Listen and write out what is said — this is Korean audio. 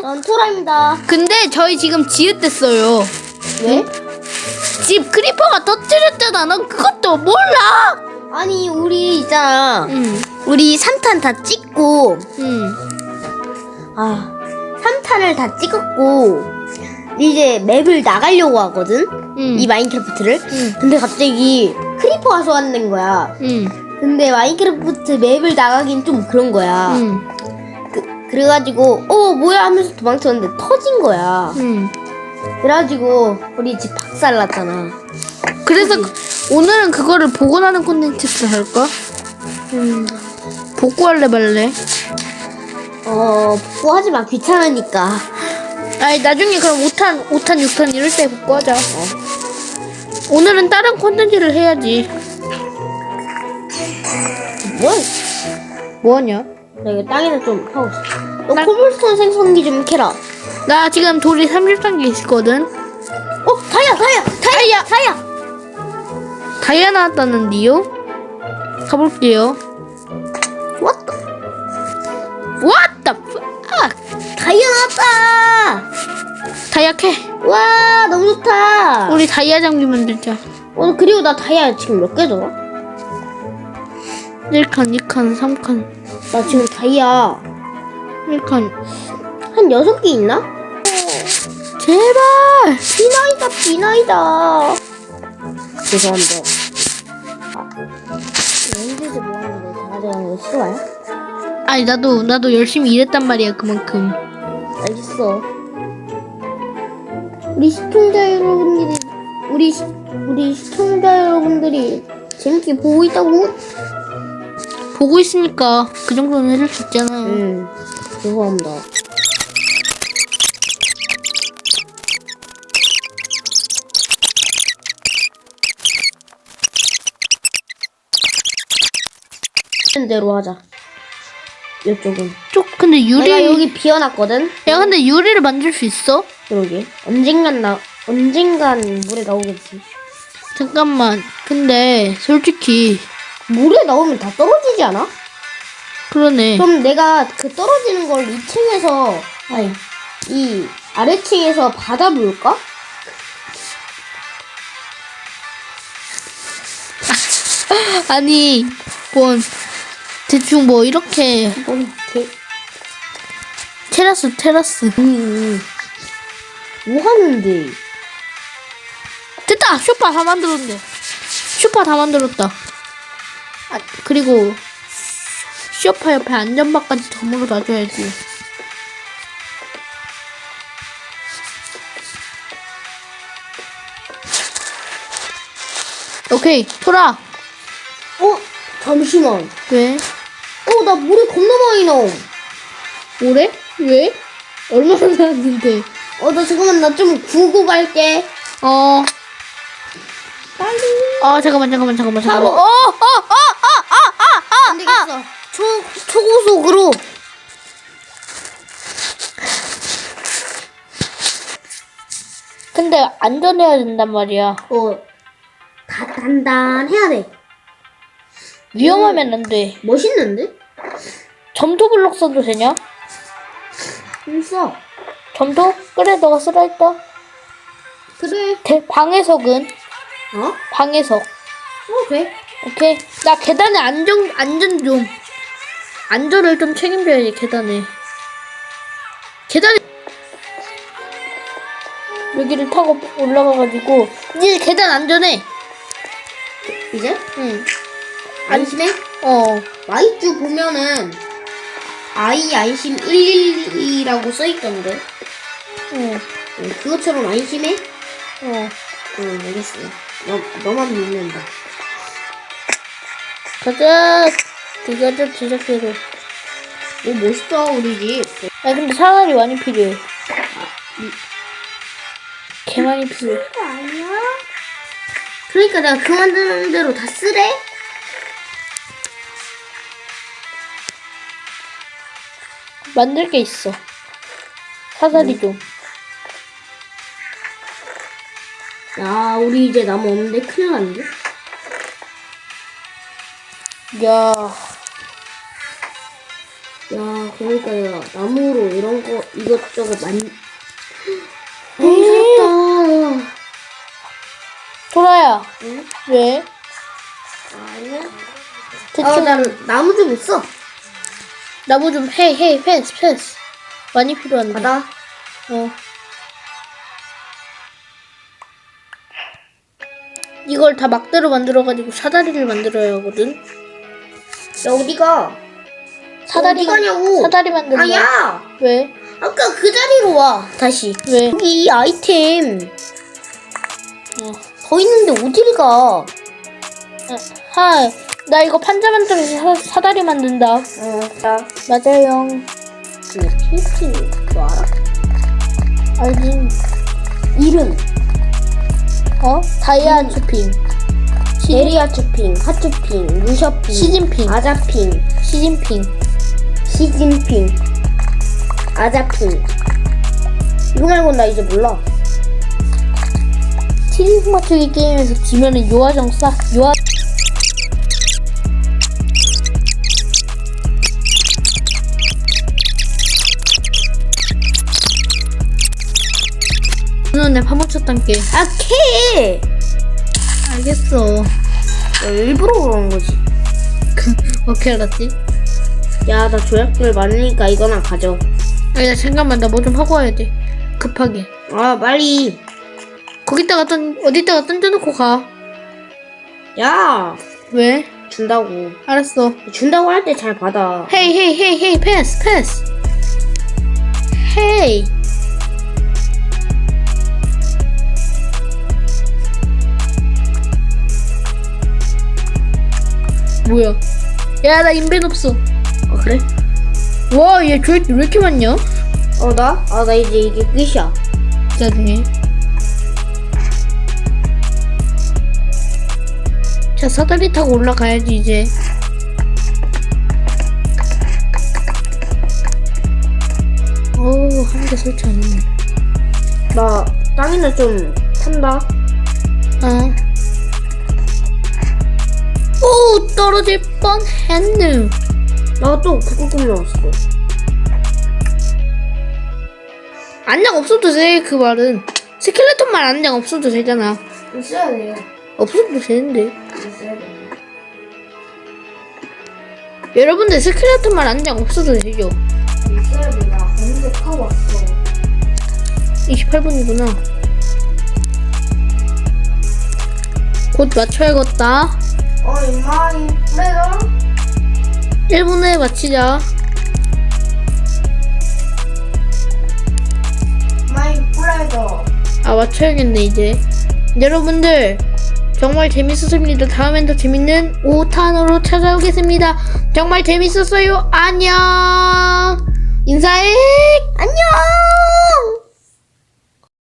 전 토라입니다. 근데 저희 지금 지읒됐어요. 왜? 집 크리퍼가 터뜨렸잖아. 넌 그것도 몰라. 아니 우리 있잖아. 응, 우리 3탄 다 찍고 응, 아 3탄을 다 찍었고 이제 맵을 나가려고 하거든. 응, 이 마인크래프트를. 응, 근데 갑자기 크리퍼가 소환된 거야. 응, 근데 마인크래프트 맵을 나가긴 좀 그런 거야. 응, 그, 그래가지고 어 뭐야 하면서 도망쳤는데 터진 거야. 응. 그래가지고 우리 집 박살났잖아. 그래서 그- 오늘은 그거를 복원하는 콘텐츠를 할까? 음, 복구할래 말래? 어 복구하지 마 귀찮으니까. 아니 나중에 그럼 5탄, 5탄, 6탄 이럴 때 복구하자. 오늘은 다른 콘텐츠를 해야지. 뭐? 뭐하냐? 나 이거 땅에다 좀 하고 있어. 너 나- 코블스톤 생성기 좀 캐라. 나 지금 돌이 30단계 있거든. 어 다이아 다이아 다이아 다이아. 다이아 나왔다는데요? 가볼게요. What the? What the fuck? 다이아 나왔다. 다이아 캐. 와 너무 좋다. 우리 다이아 장비 만들자. 어 그리고 나 다이아 지금 몇 개 더? 1칸, 2칸, 3칸. 나 지금 다이아 1칸. 한 여섯 개 있나? 제발! 비나이다 비나이다. 죄송합니다. 아, 렌즈에서 뭐 하는 거 가져가는 거 싫어요? 아니, 나도, 나도 열심히 일했단 말이야, 그만큼. 알겠어. 우리 시청자 여러분들이 우리 시, 우리 시청자 여러분들이 재밌게 보고 있다고? 보고 있으니까 그 정도는 해줄 수 있잖아. 응. 죄송합니다. 대로 하자. 이쪽은. 쪽, 근데 유리. 내가 여기 비워놨거든. 야, 근데 유리를 만들 수 있어? 여기. 언젠간 나 언젠간 물에 나오겠지. 잠깐만. 근데, 솔직히, 물에 나오면 다 떨어지지 않아? 그러네. 그럼 내가 그 떨어지는 걸 2층에서 아니 이 아래층에서 받아볼까? 아니, 뭔, 대충 뭐, 이렇게, 뭔 개. 테라스, 테라스. 음. 뭐 하는데? 됐다! 쇼파 다 만들었네. 쇼파 다 만들었다. 아, 그리고, 쇼파 옆에 안전바까지 덤으로 놔줘야지. 오케이, 토라. 어? 잠시만. 왜? 어, 나 물에 겁나 많이 나옴. 뭐래? 왜? 얼마나 나왔는데? 어, 나 잠깐만 나 좀 구고 갈게. 어, 빨리. 어, 잠깐만, 잠깐만, 잠깐만, 잠깐만. 어, 어, 어. 초 초고속으로. 근데 안전해야 된단 말이야. 어. 다 단단해야 돼. 위험하면 안 돼. 멋있는데? 점토 블록 써도 되냐? 좀 써. 점토? 그래, 너가 쓰라 했다. 그래. 대, 방해석은? 어? 방해석. 어, 돼. 오케이. 나 계단에 안전, 안전 좀. 안전을 좀 책임져야지, 계단에. 계단에. 여기를 타고 올라가가지고. 이제 계단 안전해. 이제? 응. 안심해? 어. 마이쮸 보면은 아이 안심 112라고 써있던데 응. 응, 그것처럼 안심해? 어. 응 알겠어 너, 너만 믿는다 가자. 가자, 제작대로. 오 멋있다 우리 집 아 근데 사다리 많이 필요해. 개 많이 필요해. 아니야? 그러니까 내가 그 만드는 대로 다 쓰래? 만들 게 있어. 사다리 좀. 야 우리 이제 나무 없는데 큰일 났는데? 야. 야, 그러니까 내가 나무로 이런 거 이것저것 만. 어, 다 도라야. 응? 왜? 아니야. 대충 아, 난 나무 좀 있어. 나무 좀 해, 해, 패스, 패스. 많이 필요한데. 받아. 어. 이걸 다 막대로 만들어가지고 사다리를 만들어야 하거든. 야, 어디가? 사다리 어디 가냐고? 사다리 만든다. 아, 야! 왜? 아까 그 자리로 와. 다시. 왜? 여기 이 아이템 어. 더 있는데 어딜 가? 하, 나 이거 판자 만들어서 사, 사다리 만든다. 어, 자. 맞아요. 필진 그거 알아? 알지? 이름. 어? 다이아 쇼핑. 시, 에리아 추핑, 하추핑, 루셔핑, 시진핑. 아자핑, 시진핑. 시진핑, 아자핑. 이거 말고 나 이제 몰라. 티링 맞추기 게임에서 지면은 싸. 요아. 오늘 내 파묻혔단 게. 아, 캐! 알겠어. 야, 일부러 그런 거지. 어떻게 알았지? 야, 나 조약들 많으니까 이거나 가져. 아야 잠깐만 나 뭐 좀 하고 와야 돼. 급하게. 아, 빨리. 거기다가 던 어디다가 던져놓고 가. 야, 왜? 준다고. 알았어. 준다고 할 때 잘 받아. 헤이 헤이 헤이 헤이 패스 패스. 헤이. 뭐야? 야 나 인벤 없어. 아, 그래? 와 얘 조회수 왜 이렇게 많냐? 어, 나? 아, 나 이제 이게 끝이야. 나중에. 자 사다리 타고 올라가야지 이제. 어우 한 개 설치 안 했네. 나 땅이나 좀 탄다. 어. 오 떨어질 뻔 했네. 나또 그거 꾸며왔어. 안장 없어도 돼 그 말은. 스켈레톤만 안장 없어도 되잖아. 있어야 돼요. 없어도 되는데. 있어야 돼. 여러분들 스켈레톤만 안장 없어도 되죠. 있어야 돼. 나 검색하고 왔어. 28분이구나. 곧 맞춰야겠다. 어, 임마, 이 그래요? 1분에 마치자. 마이 브라더. 아, 맞춰야겠네, 이제. 여러분들, 정말 재밌었습니다. 다음엔 더 재밌는 5탄으로 찾아오겠습니다. 정말 재밌었어요. 안녕! 인사해! 안녕!